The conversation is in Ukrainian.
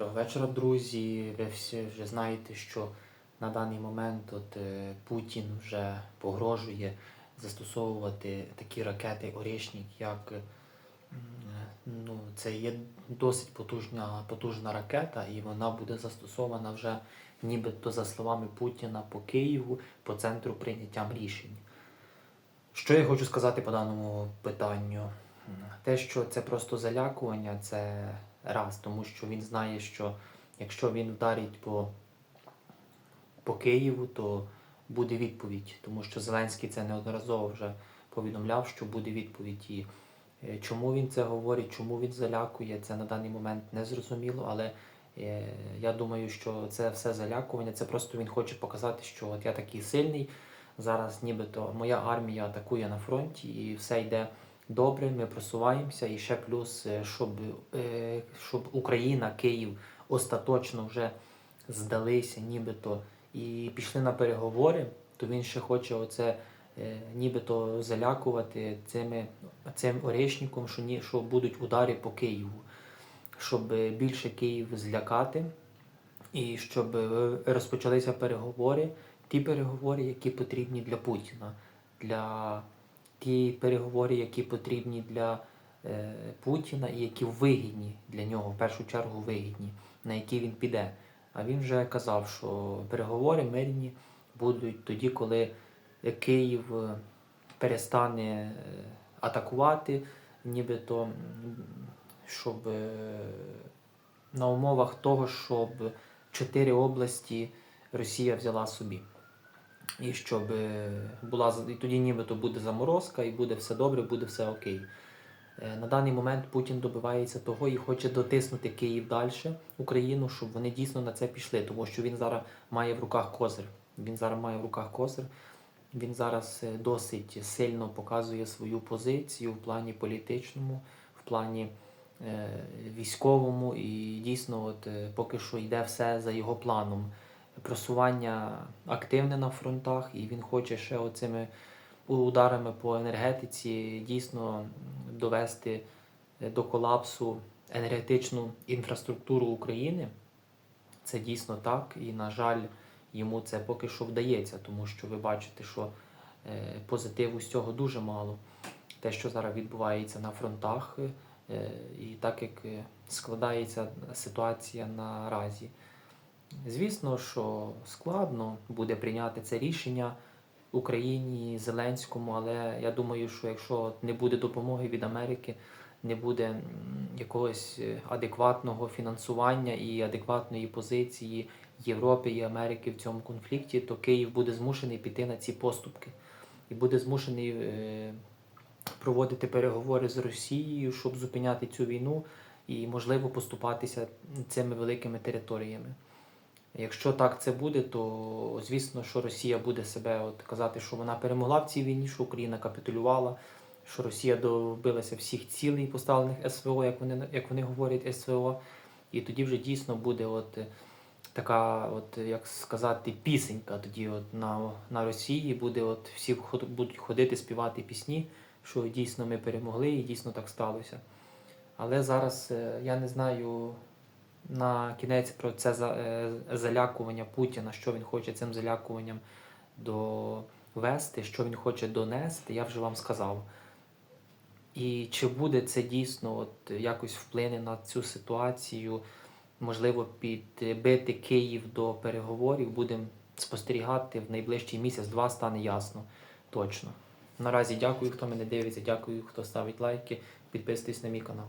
Доброго вечора, друзі. Ви всі вже знаєте, що на даний момент от, е, Путін вже погрожує застосовувати такі ракети Орєшнік, як е, ну, це є досить потужна, потужна ракета, і вона буде застосована вже нібито за словами Путіна по Києву, по центру прийняття рішень. Що я хочу сказати по даному питанню? Те, що це просто залякування, це раз, тому що він знає, що якщо він вдарить по, по Києву, то буде відповідь, тому що Зеленський це неодноразово вже повідомляв, що буде відповідь. І е, чому він це говорить, чому він залякує, це на даний момент не зрозуміло, але е, я думаю, що це все залякування, це просто він хоче показати, що от я такий сильний. Зараз нібито моя армія атакує на фронті і все йде добре, ми просуваємося. І ще плюс, е, щоб, е, щоб Україна, Київ остаточно вже здалися, нібито, і пішли на переговори, то він ще хоче оце е, нібито залякувати цими, цим орешником, що, ні, що будуть удари по Києву, щоб більше Київ злякати, і щоб розпочалися переговори, ті переговори, які потрібні для Путіна, для ті переговори, які потрібні для е, Путіна і які вигідні для нього, в першу чергу вигідні, на які він піде. А він вже казав, що переговори мирні будуть тоді, коли Київ е, перестане е, атакувати, нібито, щоб е, на умовах того, щоб чотири області Росія взяла собі. І щоб е, була і тоді нібито буде заморозка, і буде все добре, буде все окей. Е, На даний момент Путін добивається того і хоче дотиснути Київ далі, Україну, щоб вони дійсно на це пішли, тому що він зараз має в руках козир. Він зараз має в руках козир. Він зараз е, досить сильно показує свою позицію в плані політичному, в плані військовому, і дійсно, от поки що йде все за його планом. Просування активне на фронтах, і він хоче ще оцими ударами по енергетиці дійсно довести е, до колапсу енергетичну інфраструктуру України. Це дійсно так, і, на жаль, йому це поки що вдається, тому що ви бачите, що е, позитиву з цього дуже мало. Те, що зараз відбувається на фронтах, е, і так як складається ситуація наразі. Звісно, що складно буде прийняти це рішення Україні, Зеленському, але я думаю, що якщо не буде допомоги від Америки, не буде якогось е, адекватного фінансування і адекватної позиції Європи і Америки в цьому конфлікті, то Київ буде змушений піти на ці поступки і буде змушений е, проводити переговори з Росією, щоб зупиняти цю війну і, можливо, поступатися цими великими територіями. Якщо так це буде, то звісно, що Росія буде себе от казати, що вона перемогла в цій війні, що Україна капітулювала, що Росія добилася всіх цілей, поставлених СВО, як вони як вони говорять СВО. І тоді вже дійсно буде от е, така, от як сказати, пісенька. Тоді от на, на Росії буде от всі будуть ходити співати пісні, що дійсно ми перемогли і дійсно так сталося. Але зараз е, я не знаю на кінець про це е, залякування Путіна, що він хоче цим залякуванням довести, що він хоче донести, я вже вам сказав. І чи буде це дійсно от якось вплине на цю ситуацію, можливо, підбити Київ до переговорів, будемо спостерігати в найближчий місяць-два стане ясно точно. Наразі дякую, хто мене дивиться, дякую, хто ставить лайки, підписуйтесь на мій канал.